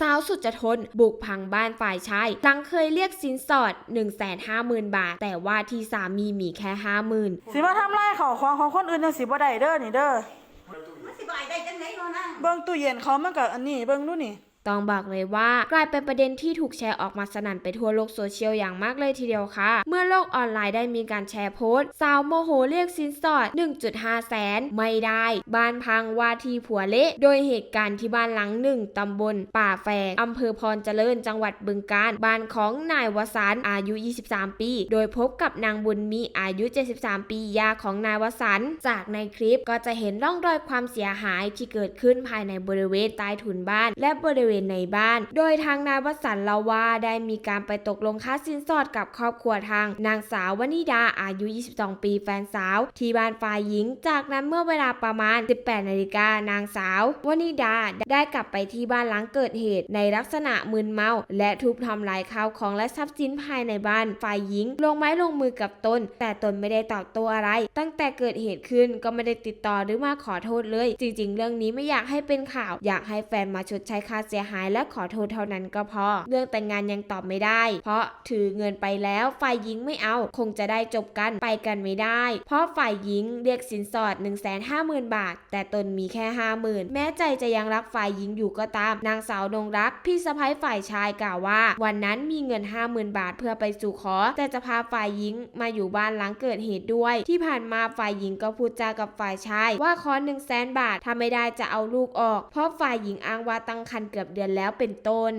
สาวสุดจะทน บุกพังบ้านฝ่ายชายหลังเคยเรียกสินสอด 150,000 บาท แต่ว่าที่สามีมีแค่ 50,000สิมาทำลายข้าวของของคนอื่นจังสิบ่ได้เด้อนี่เด้อมันสิบ่ได้จังได๋เนาะนางเบิ่งตู้เย็นเขามันก็อันนี้เบิ่งดูนี่ ต้องบอกเลยว่ากลายเป็นประเด็นที่ถูกแชร์ออกมาสนั่นไปทั่วโลกโซเชียลอย่างมากเลยทีเดียวค่ะ เมื่อโลกออนไลน์ได้มีการแชร์โพสต์ สาวโมโหเรียกสินสอด 1.5 แสน ไม่ได้ บ้านพังว่าที่ผัวเละโดยเหตุการณ์ที่บ้านหลังหนึ่งตำบล ป่าแฝกอำเภอพรเจริญจังหวัดบึงกาฬบ้านของนายวสันอายุ 23 ปี โดยพบกับนางบุญมีอายุ 73 ปียาของนายวสันจากในคลิปก็จะเห็นร่องรอยความเสียหายที่เกิดขึ้นภายในบริเวณใต้ถุนบ้าน และบริเวณในบ้าน โดยทางนายวสันต์เล่าว่าได้มีการไปตกลงค่าสินสอดกับครอบครัวทาง นางสาววนิดาอายุ 22 ปีแฟนสาว ที่บ้านฝ่ายหญิง จากนั้นเมื่อเวลาประมาณ 18 นาฬิกานางสาววนิดาได้กลับไปที่บ้านหลังเกิดเหตุ ในลักษณะมึนเมา และทุบทำลายข้าวของและทรัพย์สินภายในบ้านฝ่ายหญิง ลงไม้ลงมือกับตน แต่ตนไม่ได้ตอบโต้อะไร ตั้งแต่เกิดเหตุขึ้นก็ไม่ได้ติดต่อหรือมาขอโทษเลย จริง ๆ เรื่องนี้ไม่อยากให้เป็นข่าว อยากให้แฟนมาชดใช้ค่าเสียหายและขอโทษเท่านั้นก็พอ เรื่องแต่งงานยังตอบไม่ได้ เพราะถือเงินไปแล้วฝ่ายหญิงไม่เอา คงจะได้จบกันไปกันไม่ได้ เพราะฝ่ายหญิงเรียกสินสอด 150,000 บาท แต่ตนมีแค่ 50,000 แม้ใจจะยังรักฝ่ายหญิงอยู่ก็ตาม นางสาวนงรัก พี่สะพ้ยฝ่ายชายกล่าวว่า วันนั้นมีเงิน 50,000 บาทเพื่อไปสู่ขอ แต่จะพาฝ่ายหญิงมาอยู่บ้านหลังเกิดเหตุด้วย ที่ผ่านมาฝ่ายหญิงก็พูดจากับฝ่ายชาย ว่าขอ1 0 0 0 0แสนบาทถ้าไม่ได้จะเอาลูกออก เพราะฝ่ายหญิงอ้างว่าตั้งครรภ์เกือบเดือนแล้วเป็นต้น